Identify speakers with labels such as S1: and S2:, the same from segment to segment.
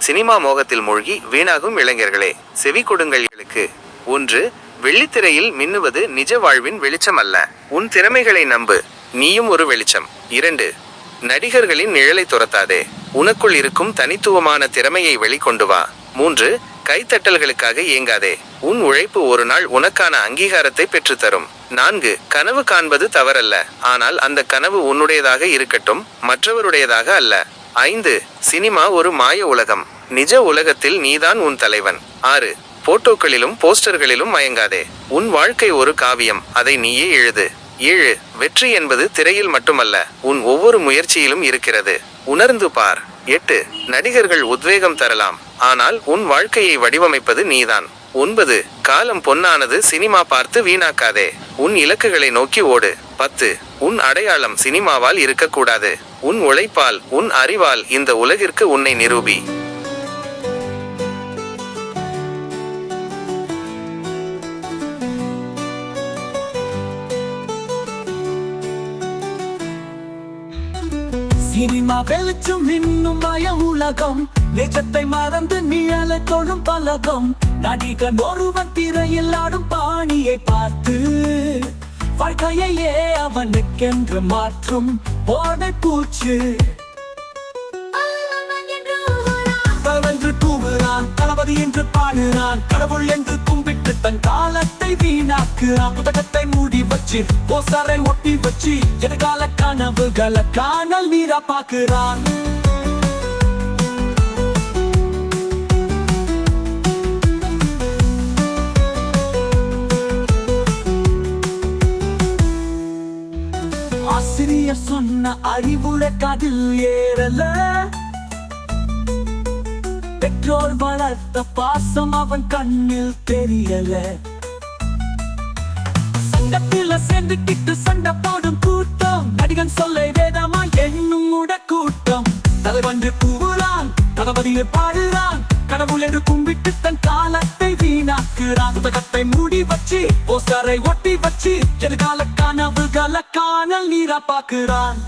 S1: Cinema மோகத்தில் மூழ்கி வீணாகும் இளைஞர்களே. செவி கொடுங்களுக்கு ஒன்று வெள்ளித்திரையில் மின்னுவது நிஜ வாழ்வின் வெளிச்சம் அல்ல. உன் திறமைகளை நம்பு. நீயும் ஒரு வெளிச்சம். இரண்டு நடிகர்களின் நிழலை துரத்தாதே. உனக்குள் இருக்கும் தனித்துவமான திறமையை வெளிக்கொண்டு வா. மூன்று கைத்தட்டல்களுக்காக இயங்காதே. உன் உழைப்பு ஒரு நாள் உனக்கான அங்கீகாரத்தை பெற்றுத்தரும். நான்கு கனவு காண்பது தவறல்ல. ஆனால் அந்த கனவு உன்னுடையதாக இருக்கட்டும் மற்றவருடையதாக அல்ல. ஐந்து. சினிமா ஒரு மாய உலகம். நிஜ உலகத்தில் நீதான் உன் தலைவன். ஆறு. போட்டோக்களிலும் போஸ்டர்களிலும் மயங்காதே. உன் வாழ்க்கை ஒரு காவியம். அதை நீயே எழுது. ஏழு. வெற்றி என்பது திரையில் மட்டுமல்ல உன் ஒவ்வொரு முயற்சியிலும் இருக்கிறது. உணர்ந்து பார். எட்டு. நடிகர்கள் உத்வேகம் தரலாம். ஆனால் உன் வாழ்க்கையை வடிவமைப்பது நீதான். ஒன்பது. காலம் பொன்னானது சினிமா பார்த்து வீணாக்காதே. உன் இலக்குகளை நோக்கி ஓடு. பத்து. உன் அடையாளம் சினிமாவால் இருக்கக்கூடாது. உன் உழைப்பால் உன் அறிவால் இந்த உலகிற்கு உன்னை நிரூபி.
S2: சினிமா வெளிச்சம் இன்னும் மய உலகம். நிஜத்தை மறந்து நிழல தொழும் பலகம் நடிகன் ஒருவன் திரையில் ஆடும் பாணியை பார்த்து. வாழ்க்கையே அவனுக்கென்று மாற்றும் போதை பூச்சு என்று தளபதி என்று பாடுறான் கடவுள் என்று கும்பிட்டு தன் காலத்தை வீணாக்குறான் புத்தகத்தை மூடி வச்சு போசாரை ஒட்டி வச்சு எதிர்கால கனவுகளை காணல் நீரா பாக்குறான் ஆசிரியர் சொன்ன அறிவுரை கதில் ஏறல. பெற்றோர் வளர்த்த பாசம் அவன் கண்ணில் தெரியல. சங்கத்தில சேர்ந்துக்கிட்டு சண்டை போடும் கூட்டம். நடிகன் சொல்ல வேதமா என்னும் உட கூட்டம். தலைவன் கூவுறான் தளபதியை பாடுறான். கடவுள் என்று கும்பிட்டு தன் காலத்தை வீணாக்குறான் புத்தகத்தை மூடி வச்சு போஸ்டரை ஒட்டி வச்சு எதிர்கால கனவுகளை காணல் நீரா பாக்குறான்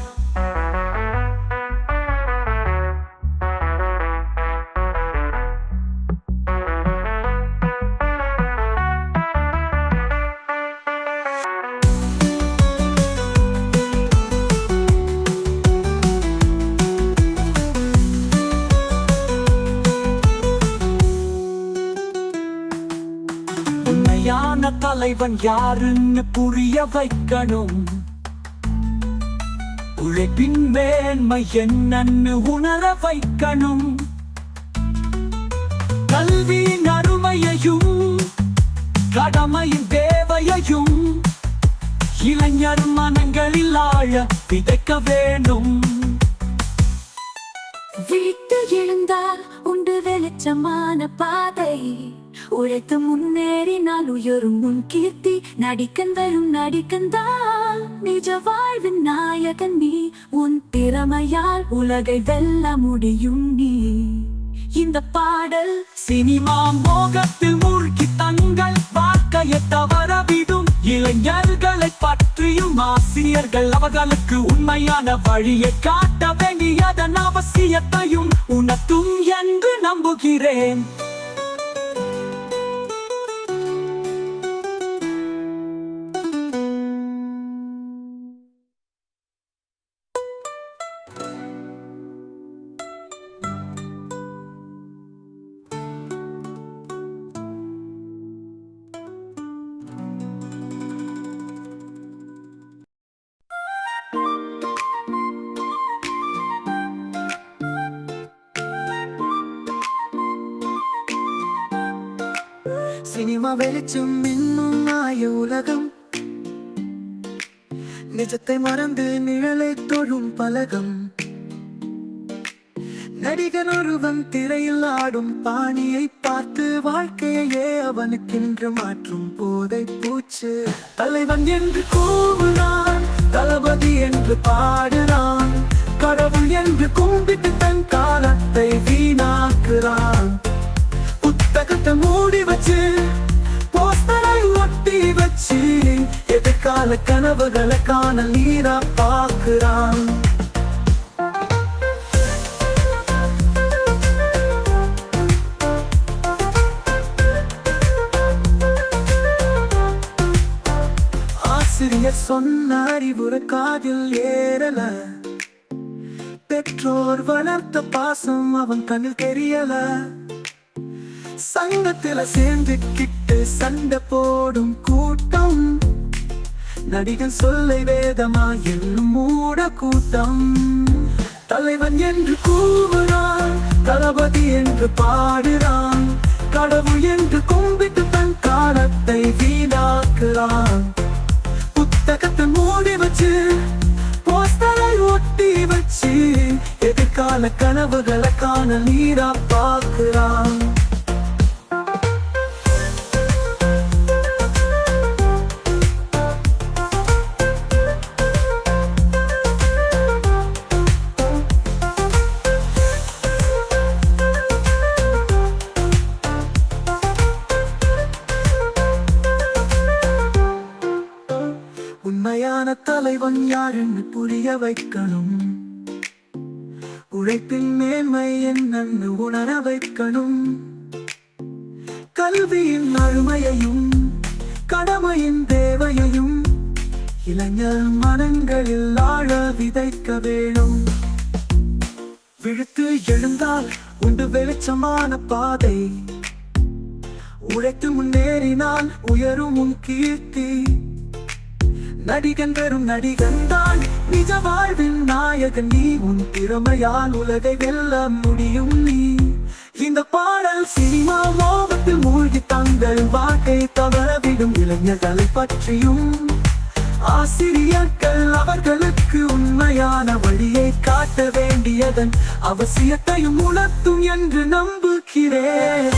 S2: தலைவன் யாருன்னு புரிய வைக்கணும். உழைப்பின் மேன்மை என்னன்னு உணர வைக்கணும். கல்வியின் அருமையையும் கடமையின் தேவையையும் இளைஞர் மனங்களில் ஆழ விதைக்க வேண்டும்.
S3: வீட்டு எழுந்தால் உண்டு வெளிச்சமான பாதை. உழைத்து முன்னேறினால் உயரும் உன் கீர்த்தி. நடிக்கன் வரும் நடிக்கந்தான் நிஜ வாழ்வின் நாயகன் நீ. உன் திறமையால் உலகை வெல்ல முடியும் நீ. இந்த பாடல்
S2: சினிமா மோகத்தில் மூழ்கி தங்கள் வாழ்க்கையை தவறவிடும். இளைஞர்களை பற்றியும் ஆசிரியர்கள் அவர்களுக்கு உண்மையான வழியை காட்ட வேண்டியதன் அவசியத்தையும் உணர்த்தும் என்று நம்புகிறேன். சினிமா வெளிச்சம் இன்னும் மாய உலகம். நிஜத்தை மறந்து நிழலை தொழும் பலகம். நடிகன் ஒருவன் திரையில் ஆடும் பாணியை பார்த்து வாழ்க்கையே அவனுக்கென்று மாற்றும் போதை பூச்சு. தலைவன் என்று கூவுனான் தளபதி என்று பாடுறான். கடவுள் என்று கும்பிட்டு தன் காலத்தை வீணாக்குறான். புஸ்தகத்தை மூடி வச்சு போஸ்டரை ஒட்டி வச்சு எதிர்கால கனவுகளை காண நீரா பார்க்கிறான். ஆசிரியர் சொன்ன அறிவுரை காதில் ஏறல. பெற்றோர் வளர்த்த பாசம் அவன் கண்ணில் தெரியல. சங்கத்துல சேர்ந்து கிட்டு சண்டை போடும் கூட்டம். நடிகன் சொல்லை வேதமா என்னும் மூட கூட்டம். தலைவன் என்று கூவுறான் தளபதி என்று பாடுறான். கடவுள் என்று கும்பிட்டு தன் காலத்தை வீணாக்குறான். புத்தகத்தை மூடி வச்சு போஸ்டரை ஒட்டி வச்சு எதிர்கால கனவுகளை காண நீரா பார்க்கிறான். உண்மையான தலைவன் யாருன்னு புரிய வைக்கணும். உழைப்பின் மேன்மை என்னன்னு உணர வைக்கணும். கல்வியின் அருமையையும் கடமையின் தேவையையும் இளைஞர் மனங்களில் ஆழ விதைக்க வேணும். விழுத்து எழுந்தால் உண்டு வெளிச்சமான பாதை. உழைத்து முன்னேறினால் உயரும் உன் கீர்த்தி. நடிகன் வெறும் நடிகன் தான். நிஜ வாழ்வின் நாயகன் நீ. உன் திறமையால் உலகை வெல்ல முடியும் நீ. இந்த பாடல் சினிமா லோகத்தில் மூழ்கி தங்கள் வாழ்க்கை தவறவிடும். இளைஞர்களை பற்றியும் ஆசிரியர்கள் அவர்களுக்கு உண்மையான வழியை காட்ட வேண்டியதன் அவசியத்தையும் உணர்த்தும் என்று நம்புகிறேன்.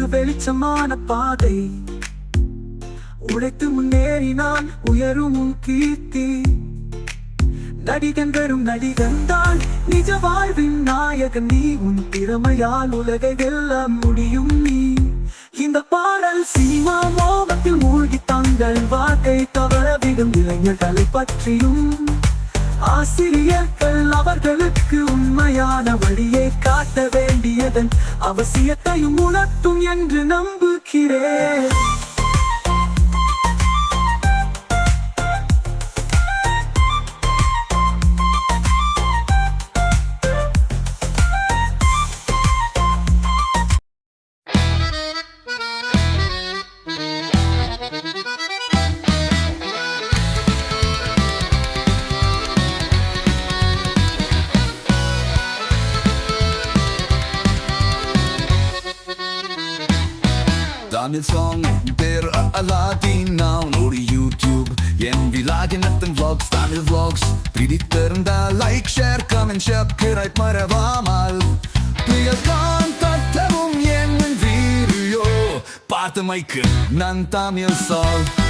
S2: உண்டு வெளிச்சமான பாதை. உழைத்து முன்னேறினான் உயரும் உன் கீர்த்தி. நடிகன் வெறும் நடிகன் தான். நிஜ வாழ்வின் நாயகன் நீ. உன் திறமையால் உலகை வெல்ல முடியும் நீ. இந்த பாடல் சினிமா மோகத்தில் மூழ்கி தங்கள் வாழ்க்கை தவறவிடும். இளைஞர்களை பற்றியும் ஆசிரியர்கள் அவர்களுக்கு உண்மையான வழியை காட்ட வேண்டியதன் அவசியத்தையும் உணர்த்தும் என்று நம்புகிறேன்.
S4: Daniel Song, der Aladdin now nur YouTube En vi lager netten vlogs, Daniel vlogs Pridittărânda like, share, comment, share Cârai mare vamal Pliga contatte vom yen en video Parte mai că Nantam el sol